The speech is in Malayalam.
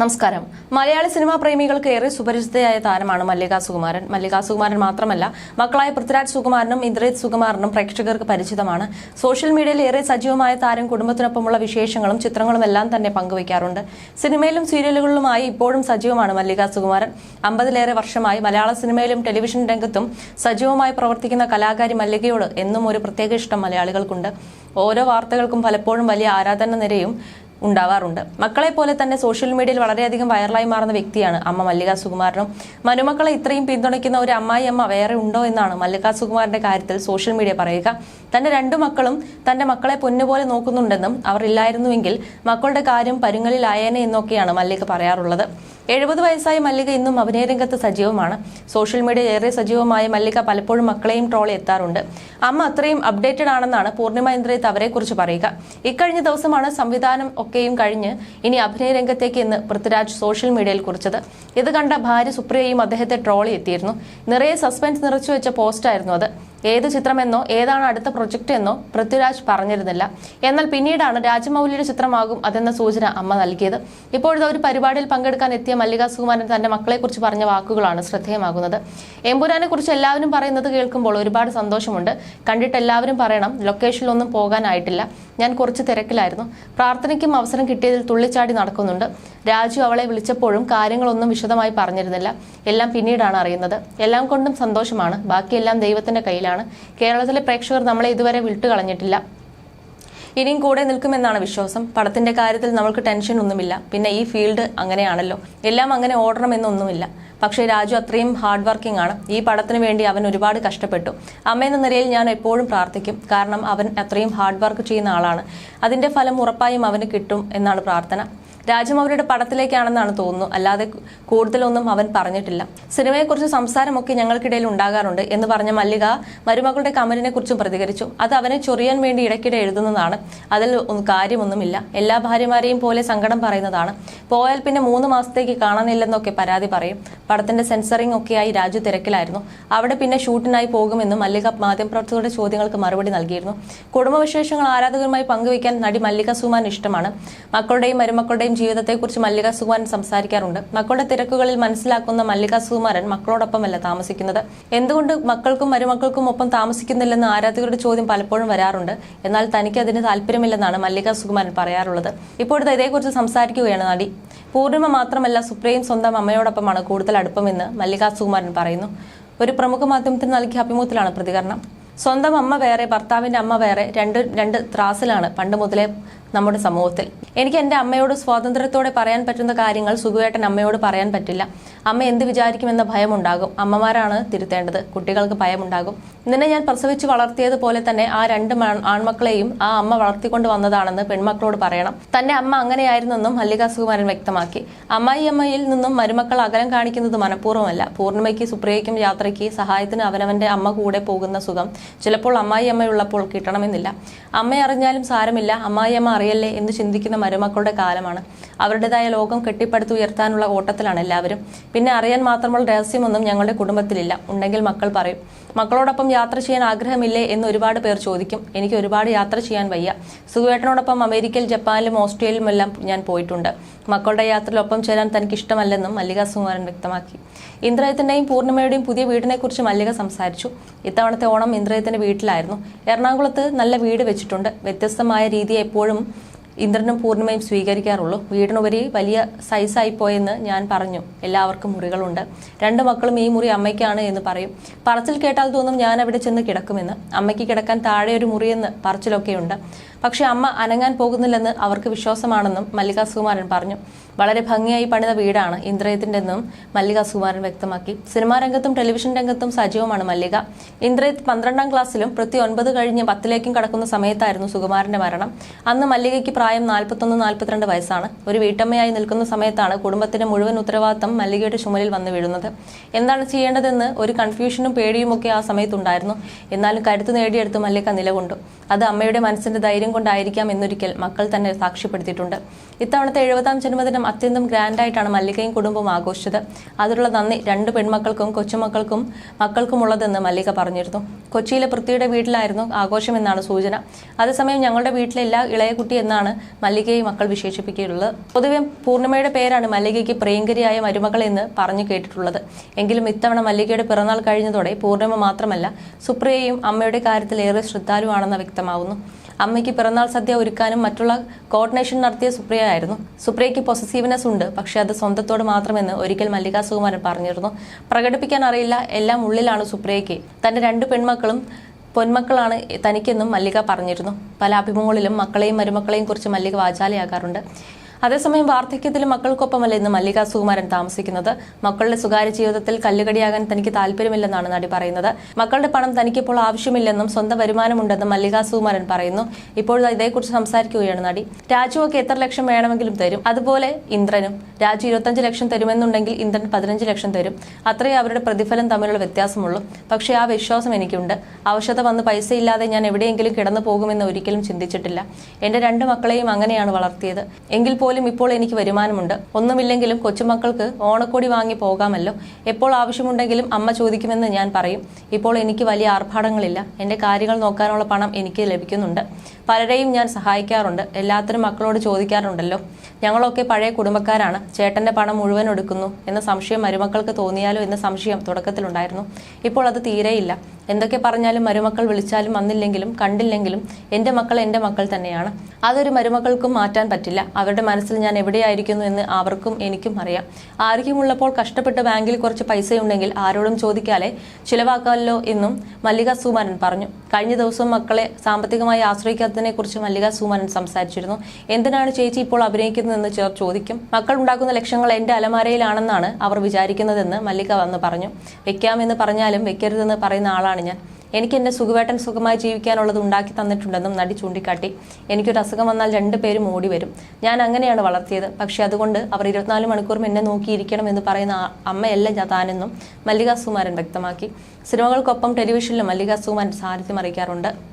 നമസ്കാരം. മലയാളി സിനിമാ പ്രേമികൾക്ക് ഏറെ സുപരിചിതയായ താരമാണ് മല്ലിക സുകുമാരൻ. മല്ലിക സുകുമാരൻ മാത്രമല്ല മക്കളായ പൃഥ്വിരാജ് സുകുമാരനും ഇന്ദ്രജിത് സുകുമാരനും പ്രേക്ഷകർക്ക് പരിചിതമാണ്. സോഷ്യൽ മീഡിയയിൽ ഏറെ സജീവമായ താരം കുടുംബത്തിനൊപ്പമുള്ള വിശേഷങ്ങളും ചിത്രങ്ങളും എല്ലാം തന്നെ പങ്കുവയ്ക്കാറുണ്ട്. സിനിമയിലും സീരിയലുകളിലുമായി ഇപ്പോഴും സജീവമാണ് മല്ലിക സുകുമാരൻ. അമ്പതിലേറെ വർഷമായി മലയാള സിനിമയിലും ടെലിവിഷൻ രംഗത്തും സജീവമായി പ്രവർത്തിക്കുന്ന കലാകാരി മല്ലികയോട് എന്നും ഒരു പ്രത്യേക ഇഷ്ടം മലയാളികൾക്കുണ്ട്. ഓരോ വാർത്തകൾക്കും പലപ്പോഴും വലിയ ആരാധന നിരയും ഉണ്ടാവാറുണ്ട്. മക്കളെ പോലെ തന്നെ സോഷ്യൽ മീഡിയയിൽ വളരെയധികം വൈറലായി മാറുന്ന വ്യക്തിയാണ് അമ്മ മല്ലിക സുകുമാരനും. മനുമക്കളെ ഇത്രയും പിന്തുണയ്ക്കുന്ന ഒരു അമ്മായി അമ്മ വേറെ ഉണ്ടോ എന്നാണ് മല്ലിക സുകുമാരന്റെ കാര്യത്തിൽ സോഷ്യൽ മീഡിയ പറയുക. തന്റെ രണ്ടു മക്കളും തന്റെ മക്കളെ പൊന്നുപോലെ നോക്കുന്നുണ്ടെന്നും അവർ ഇല്ലായിരുന്നുവെങ്കിൽ മക്കളുടെ കാര്യം പരുങ്ങലിലായേനെ എന്നൊക്കെയാണ് മല്ലിക പറയാറുള്ളത്. എഴുപത് വയസ്സായ മല്ലിക ഇന്നും അഭിനയ രംഗത്ത് സജീവമാണ്. സോഷ്യൽ മീഡിയ ഏറെ സജീവമായ മല്ലിക പലപ്പോഴും മക്കളെയും ട്രോളി എത്താറുണ്ട്. അമ്മ അത്രയും അപ്ഡേറ്റഡ് ആണെന്നാണ് പൂർണിമ ഇന്ദ്രജിത്ത് അവരെക്കുറിച്ച് പറയുക. ഇക്കഴിഞ്ഞ ദിവസമാണ് സംവിധാനം ഒക്കെയും കഴിഞ്ഞ് ഇനി അഭിനയ രംഗത്തേക്ക് എന്ന് പൃഥ്വിരാജ് സോഷ്യൽ മീഡിയയിൽ കുറിച്ചത്. ഇത് കണ്ട ഭാര്യ സുപ്രിയയും അദ്ദേഹത്തെ ട്രോളി എത്തിയിരുന്നു. നിറയെ സസ്പെൻസ് നിറച്ചു വെച്ച പോസ്റ്റായിരുന്നു അത്. ഏത് ചിത്രമെന്നോ ഏതാണ് അടുത്ത പ്രൊജക്റ്റ് എന്നോ പൃഥ്വിരാജ് പറഞ്ഞിരുന്നില്ല. എന്നാൽ പിന്നീടാണ് രാജമൗലിയുടെ ചിത്രമാകും അതെന്ന സൂചന അമ്മ നൽകിയത്. ഇപ്പോഴത്തെ ഒരു പരിപാടിയിൽ പങ്കെടുക്കാൻ എത്തിയ മല്ലിക സുകുമാരൻ തന്റെ മക്കളെക്കുറിച്ച് പറഞ്ഞ വാക്കുകളാണ് ശ്രദ്ധേയമാകുന്നത്. എമ്പുരാനെ കുറിച്ച് എല്ലാവരും പറയുന്നത് കേൾക്കുമ്പോൾ ഒരുപാട് സന്തോഷമുണ്ട്. കണ്ടിട്ട് എല്ലാവരും പറയണം ലൊക്കേഷനിലൊന്നും പോകാനായിട്ടില്ല. ഞാൻ കുറച്ച് തിരക്കിലായിരുന്നു. പ്രാർത്ഥനയ്ക്കും അവസരം കിട്ടിയതിൽ തുള്ളിച്ചാടി നടക്കുന്നുണ്ട്. രാജു അവളെ വിളിച്ചപ്പോഴും കാര്യങ്ങളൊന്നും വിശദമായി പറഞ്ഞിരുന്നില്ല. എല്ലാം പിന്നീടാണ് അറിയുന്നത്. എല്ലാം കൊണ്ടും സന്തോഷമാണ്. ബാക്കിയെല്ലാം ദൈവത്തിന്റെ കയ്യിലാണ്. കേരളത്തിലെ പ്രേക്ഷകർ നമ്മളെ ഇതുവരെ വിട്ടുകളഞ്ഞിട്ടില്ല. ഇനിയും കൂടെ നിൽക്കുമെന്നാണ് വിശ്വാസം. പടത്തിന്റെ കാര്യത്തിൽ നമ്മൾക്ക് ടെൻഷൻ ഒന്നുമില്ല പിന്നെ ഈ ഫീൽഡ് അങ്ങനെയാണല്ലോ. എല്ലാം അങ്ങനെ ഓടണമെന്നൊന്നുമില്ല. പക്ഷേ രാജു അത്രയും ഹാർഡ് വർക്കിംഗ് ആണ്. ഈ പടത്തിന് വേണ്ടി അവൻ ഒരുപാട് കഷ്ടപ്പെട്ടു. അമ്മ എന്ന നിലയിൽ ഞാൻ എപ്പോഴും പ്രാർത്ഥിക്കും. കാരണം അവൻ അത്രയും ഹാർഡ് വർക്ക് ചെയ്യുന്ന ആളാണ്. അതിന്റെ ഫലം ഉറപ്പായും അവന് കിട്ടും എന്നാണ് പ്രാർത്ഥന. രാജ്യം അവരുടെ പടത്തിലേക്കാണെന്നാണ് തോന്നുന്നു. അല്ലാതെ കൂടുതലൊന്നും അവൻ പറഞ്ഞിട്ടില്ല. സിനിമയെക്കുറിച്ച് സംസാരമൊക്കെ ഞങ്ങൾക്കിടയിൽ ഉണ്ടാകാറുണ്ട് എന്ന് പറഞ്ഞ മല്ലിക മരുമകളുടെ കമലിനെ കുറിച്ചും പ്രതികരിച്ചു. അത് അവനെ ചൊറിയാൻ വേണ്ടി ഇടയ്ക്കിടെ എഴുതുന്നതാണ്. അതിൽ കാര്യമൊന്നുമില്ല. എല്ലാ ഭാര്യമാരെയും പോലെ സങ്കടം പറയുന്നതാണ്. പോയാൽ പിന്നെ മൂന്ന് മാസത്തേക്ക് കാണാനില്ലെന്നൊക്കെ പരാതി പറയും. പടത്തിന്റെ സെൻസറിംഗ് ഒക്കെയായി രാജു തിരക്കിലായിരുന്നു. അവിടെ പിന്നെ ഷൂട്ടിനായി പോകുമെന്നും മല്ലിക മാധ്യമപ്രവർത്തകരുടെ ചോദ്യങ്ങൾക്ക് മറുപടി നൽകിയിരുന്നു. കുടുംബവിശേഷങ്ങൾ ആരാധകരുമായി പങ്കുവയ്ക്കാൻ നടി മല്ലിക സുമാൻ ഇഷ്ടമാണ്. മക്കളുടെയും മരുമക്കളുടെയും ജീവിതത്തെക്കുറിച്ച് മല്ലിക സുകുമാരൻ സംസാരിക്കാറുണ്ട്. മക്കളുടെ തിരക്കുകളിൽ മനസ്സിലാക്കുന്ന മല്ലിക സുകുമാരൻ മക്കളോടൊപ്പമല്ല താമസിക്കുന്നത്. എന്തുകൊണ്ട് മക്കൾക്കും മരുമക്കൾക്കും ഒപ്പം താമസിക്കുന്നില്ലെന്ന് ആരാധകരുടെ ചോദ്യം പലപ്പോഴും വരാറുണ്ട്. എന്നാൽ തനിക്ക് അതിന് താല്പര്യമില്ലെന്നാണ് മല്ലിക സുകുമാരൻ പറയാറുള്ളത്. ഇപ്പോഴത്തെ ഇതേക്കുറിച്ച് സംസാരിക്കുകയാണ് നടി. പൂർണിമ മാത്രമല്ല സുപ്രീം സ്വന്തം അമ്മയോടൊപ്പമാണ് കൂടുതൽ അടുപ്പമെന്ന് മല്ലിക സുകുമാരൻ പറയുന്നു. ഒരു പ്രമുഖ മാധ്യമത്തിന് നൽകിയ അഭിമുഖത്തിലാണ് പ്രതികരണം. സ്വന്തം അമ്മ വേറെ ഭർത്താവിന്റെ അമ്മ വേറെ രണ്ട് രണ്ട് ത്രാസിലാണ് പണ്ട് മുതലേ നമ്മുടെ സമൂഹത്തിൽ. എനിക്ക് എന്റെ അമ്മയോട് സ്വാതന്ത്ര്യത്തോടെ പറയാൻ പറ്റുന്ന കാര്യങ്ങൾ സുഖുവേട്ടൻ അമ്മയോട് പറയാൻ പറ്റില്ല. അമ്മ എന്ത് വിചാരിക്കുമെന്ന ഭയമുണ്ടാകും. അമ്മമാരാണ് തിരുത്തേണ്ടത്. കുട്ടികൾക്ക് ഭയമുണ്ടാകും. നിന്നെ ഞാൻ പ്രസവിച്ച് വളർത്തിയതുപോലെ തന്നെ ആ രണ്ട് ആൺമക്കളെയും ആ അമ്മ വളർത്തിക്കൊണ്ട് വന്നതാണെന്ന് പെൺമക്കളോട് പറയണം. തന്റെ അമ്മ അങ്ങനെയായിരുന്നെന്നും മല്ലിക സുകുമാരൻ വ്യക്തമാക്കി. അമ്മായി അമ്മയിൽ നിന്നും മരുമക്കൾ അകലം കാണിക്കുന്നത് മനഃപൂർവമല്ല. പൂർണിമയ്ക്ക് സുപ്രിയയ്ക്കും യാത്രയ്ക്ക് സഹായത്തിന് അവനവന്റെ അമ്മ കൂടെ പോകുന്ന സുഖം ചിലപ്പോൾ അമ്മായി അമ്മയുള്ളപ്പോൾ കിട്ടണമെന്നില്ല. അമ്മ അറിഞ്ഞാലും സാരമില്ല. അമ്മായി അമ്മ അറിയല്ലേ എന്ന് ചിന്തിക്കുന്ന മരുമക്കളുടെ കാലമാണ്. അവരുടേതായ ലോകം കെട്ടിപ്പടുത്തുയർത്താനുള്ള ഓട്ടത്തിലാണ് എല്ലാവരും. പിന്നെ അറിയാൻ മാത്രമുള്ള രഹസ്യമൊന്നും ഞങ്ങളുടെ കുടുംബത്തിലില്ല. ഉണ്ടെങ്കിൽ മക്കൾ പറയും മക്കളോടൊപ്പം യാത്ര ചെയ്യാൻ ആഗ്രഹമില്ലേ എന്ന് ഒരുപാട് പേർ ചോദിക്കും. എനിക്ക് ഒരുപാട് യാത്ര ചെയ്യാൻ വയ്യ. സുഖേട്ടനോടൊപ്പം അമേരിക്കയിൽ ജപ്പാനിലും ഓസ്ട്രേലിയയിലും എല്ലാം ഞാൻ പോയിട്ടുണ്ട്. മക്കളുടെ യാത്രയിൽ ഒപ്പം ചേരാൻ തനിക്ക് ഇഷ്ടമല്ലെന്നും മല്ലിക സുകുമാരൻ വ്യക്തമാക്കി. ഇന്ദ്രയത്തിന്റെയും പൂർണിമയുടെയും പുതിയ വീടിനെക്കുറിച്ച് മല്ലിക സംസാരിച്ചു. ഇത്തവണത്തെ ഓണം ഇന്ദ്രയത്തിന്റെ വീട്ടിലായിരുന്നു. എറണാകുളത്ത് നല്ല വീട് വെച്ചിട്ടുണ്ട്. വ്യത്യസ്തമായ രീതി എപ്പോഴും ഇന്ദ്രനും പൂർണമായും സ്വീകരിക്കാറുള്ളൂ. വീടിനുപരി വലിയ സൈസായി പോയെന്ന് ഞാൻ പറഞ്ഞു. എല്ലാവർക്കും മുറികളുണ്ട്. രണ്ട് മക്കളും ഈ മുറി അമ്മയ്ക്കാണ് എന്ന് പറയും. പറച്ചിൽ കേട്ടാൽ തോന്നും ഞാൻ അവിടെ ചെന്ന് കിടക്കുമെന്ന്. അമ്മയ്ക്ക് കിടക്കാൻ താഴെ ഒരു മുറിയെന്ന് പറച്ചിലൊക്കെയുണ്ട്. പക്ഷേ അമ്മ അനങ്ങാൻ പോകുന്നില്ലെന്ന് അവർക്ക് വിശ്വാസമാണെന്നും മല്ലികാ സുകുമാരൻ പറഞ്ഞു. വളരെ ഭംഗിയായി പണിത വീടാണ് ഇന്ദ്രയത്തിന്റെന്നും മല്ലിക സുകുമാരൻ വ്യക്തമാക്കി. സിനിമാ രംഗത്തും ടെലിവിഷൻ രംഗത്തും സജീവമാണ് മല്ലിക. ഇന്ദ്രയത്ത് പന്ത്രണ്ടാം ക്ലാസ്സിലും പ്രതി ഒൻപത് കഴിഞ്ഞ് പത്തിലേക്കും കടക്കുന്ന സമയത്തായിരുന്നു സുകുമാരന്റെ മരണം. അന്ന് മല്ലികയ്ക്ക് പ്രായം നാൽപ്പത്തൊന്ന് നാൽപ്പത്തിരണ്ട് വയസ്സാണ്. ഒരു വീട്ടമ്മയായി നിൽക്കുന്ന സമയത്താണ് കുടുംബത്തിന്റെ മുഴുവൻ ഉത്തരവാദിത്തം മല്ലികയുടെ ചുമലിൽ വന്നു വീഴുന്നത്. എന്താണ് ചെയ്യേണ്ടതെന്ന് ഒരു കൺഫ്യൂഷനും പേടിയുമൊക്കെ ആ സമയത്തുണ്ടായിരുന്നു. എന്നാലും കരുത്ത് നേടിയെടുത്ത് മല്ലിക നിലകൊണ്ടു. അത് അമ്മയുടെ മനസ്സിന്റെ ധൈര്യം കൊണ്ടായിരിക്കാം എന്നൊരിക്കൽ മക്കൾ തന്നെ സാക്ഷ്യപ്പെടുത്തിയിട്ടുണ്ട്. ഇത്തവണത്തെ എഴുപതാം ജന്മദിനം അത്യന്തം ഗ്രാൻഡായിട്ടാണ് മല്ലികയും കുടുംബവും ആഘോഷിച്ചത്. അതിനുള്ള നന്ദി രണ്ട് പെൺമക്കൾക്കും കൊച്ചുമക്കൾക്കും മക്കൾക്കുമുള്ളതെന്ന് മല്ലിക പറഞ്ഞിരുന്നു. കൊച്ചിയിലെ പൃഥ്വിയുടെ വീട്ടിലായിരുന്നു ആഘോഷമെന്നാണ് സൂചന. അതേസമയം ഞങ്ങളുടെ വീട്ടിലെ എല്ലാ ഇളയകുട്ടി എന്നാണ് മല്ലികയെ മക്കൾ വിശേഷിപ്പിക്കുകയുള്ളത്. പൊതുവെ പൂർണിമയുടെ പേരാണ് മല്ലികയ്ക്ക് പ്രിയങ്കരിയായ മരുമകൾ എന്ന് പറഞ്ഞു കേട്ടിട്ടുള്ളത്. എങ്കിലും ഇത്തവണ മല്ലികയുടെ പിറന്നാൾ കഴിഞ്ഞതോടെ പൂർണിമ മാത്രമല്ല സുപ്രിയയും അമ്മയുടെ കാര്യത്തിൽ ഏറെ ശ്രദ്ധാലുവാണെന്ന് വ്യക്തമാവുന്നു. അമ്മയ്ക്ക് പിറന്നാൾ സദ്യ ഒരുക്കാനും മറ്റുള്ള കോർഡിനേഷൻ നടത്തിയ സുപ്രിയ ആയിരുന്നു. സുപ്രിയയ്ക്ക് പൊസസീവ്നെസ് ഉണ്ട് പക്ഷേ അത് സ്വന്തത്തോട് മാത്രമെന്ന് ഒരിക്കൽ മല്ലിക സുകുമാരൻ പറഞ്ഞിരുന്നു. പ്രകടിപ്പിക്കാൻ അറിയില്ല എല്ലാം ഉള്ളിലാണ് സുപ്രിയയ്ക്ക്. തന്റെ രണ്ട് പെൺമക്കളും പൊന്മക്കളാണ് തനിക്കെന്നും മല്ലിക പറഞ്ഞിരുന്നു. പല അഭിമുഖങ്ങളിലും മക്കളെയും മരുമക്കളെയും കുറിച്ച് മല്ലിക വാചാലയാകാറുണ്ട്. അതേസമയം വാർദ്ധക്യത്തിലും മക്കൾക്കൊപ്പമല്ല ഇന്ന് മല്ലിക സുകുമാരൻ താമസിക്കുന്നത്. മക്കളുടെ സ്വകാര്യ ജീവിതത്തിൽ കല്ലുകടിയാകാൻ തനിക്ക് താല്പര്യമില്ലെന്നാണ് നടി പറയുന്നത്. മക്കളുടെ പണം തനിക്കിപ്പോൾ ആവശ്യമില്ലെന്നും സ്വന്തം വരുമാനമുണ്ടെന്നും മല്ലിക സുകുമാരൻ പറയുന്നു. ഇപ്പോൾ ഇതേക്കുറിച്ച് സംസാരിക്കുകയാണ് നടി. രാജുവൊക്കെ എത്ര ലക്ഷം വേണമെങ്കിലും തരും? അതുപോലെ ഇന്ദ്രനും. രാജു ഇരുപത്തഞ്ച് ലക്ഷം തരുമെന്നുണ്ടെങ്കിൽ ഇന്ദ്രൻ പതിനഞ്ച് ലക്ഷം തരും. അത്രയേ അവരുടെ പ്രതിഫലം തമ്മിലുള്ള വ്യത്യാസമുള്ളൂ. പക്ഷേ ആ വിശ്വാസം എനിക്കുണ്ട്. ആവശ്യത വന്ന് പൈസ ഇല്ലാതെ ഞാൻ എവിടെയെങ്കിലും കിടന്നു പോകുമെന്ന് ഒരിക്കലും ചിന്തിച്ചിട്ടില്ല. എന്റെ രണ്ട് മക്കളെയും അങ്ങനെയാണ് വളർത്തിയത്. എങ്കിൽ പോലും ഇപ്പോൾ എനിക്ക് വരുമാനമുണ്ട്. ഒന്നുമില്ലെങ്കിലും കൊച്ചുമക്കൾക്ക് ഓണക്കോടി വാങ്ങി പോകാമല്ലോ. എപ്പോൾ ആവശ്യമുണ്ടെങ്കിലും അമ്മ ചോദിക്കുമെന്ന് ഞാൻ പറയും. ഇപ്പോൾ എനിക്ക് വലിയ ആർഭാടങ്ങളില്ല. എന്റെ കാര്യങ്ങൾ നോക്കാനുള്ള പണം എനിക്ക് ലഭിക്കുന്നുണ്ട്. പലരെയും ഞാൻ സഹായിക്കാറുണ്ട്. എല്ലാത്തിനും മക്കളോട് ചോദിക്കാറുണ്ടല്ലോ. ഞങ്ങളൊക്കെ പഴയ കുടുംബക്കാരാണ്. ചേട്ടന്റെ പണം മുഴുവൻ എടുക്കുന്നു എന്ന സംശയം മരുമക്കൾക്ക് തോന്നിയാലോ എന്ന സംശയം തുടക്കത്തിലുണ്ടായിരുന്നു. ഇപ്പോൾ അത് തീരെയില്ല. എന്തൊക്കെ പറഞ്ഞാലും മരുമക്കൾ വിളിച്ചാലും വന്നില്ലെങ്കിലും കണ്ടില്ലെങ്കിലും എന്റെ മക്കൾ എന്റെ മക്കൾ തന്നെയാണ്. അതൊരു മരുമക്കൾക്കും മാറ്റാൻ പറ്റില്ല. അവരുടെ മനസ്സിൽ ഞാൻ എവിടെയായിരിക്കുന്നു എന്ന് അവർക്കും എനിക്കും അറിയാം. ആരോഗ്യമുള്ളപ്പോൾ കഷ്ടപ്പെട്ട് ബാങ്കിൽ കുറച്ച് പൈസയുണ്ടെങ്കിൽ ആരോടും ചോദിക്കാതെ ചിലവാക്കാമല്ലോ എന്നും മല്ലിക സുമാനൻ പറഞ്ഞു. കഴിഞ്ഞ ദിവസം മക്കളെ സാമ്പത്തികമായി ആശ്രയിക്കാത്തതിനെ കുറിച്ച് മല്ലിക സുമാനൻ സംസാരിച്ചിരുന്നു. എന്തിനാണ് ചേച്ചി ഇപ്പോൾ അഭിനയിക്കുന്നതെന്ന് ചിലർ ചോദിക്കും. മക്കൾ ഉണ്ടാക്കുന്ന ലക്ഷ്യങ്ങൾ എന്റെ അലമാരയിലാണെന്നാണ് അവർ വിചാരിക്കുന്നതെന്ന് മല്ലിക വന്ന് പറഞ്ഞു. വെക്കാമെന്ന് പറഞ്ഞാലും വെക്കരുതെന്ന് പറയുന്ന ആളാണ് ഞാൻ എനിക്ക് എന്നെ സുഖവേട്ടൻ സുഖമായി ജീവിക്കാനുള്ളത് ഉണ്ടാക്കി തന്നിട്ടുണ്ടെന്നും നടി ചൂണ്ടിക്കാട്ടി. എനിക്കൊരു അസുഖം വന്നാൽ രണ്ട് പേരും ഓടി വരും. ഞാൻ അങ്ങനെയാണ് വളർത്തിയത്. പക്ഷേ അതുകൊണ്ട് അവർ ഇരുപത്തിനാല് മണിക്കൂറും എന്നെ നോക്കിയിരിക്കണം എന്ന് പറയുന്ന അമ്മയല്ല താനെന്നും മല്ലിക സുമാരൻ വ്യക്തമാക്കി. സിനിമകൾക്കൊപ്പം ടെലിവിഷനിലും മല്ലിക സുമാരൻ സാന്നിധ്യം അറിയിക്കാറുണ്ട്.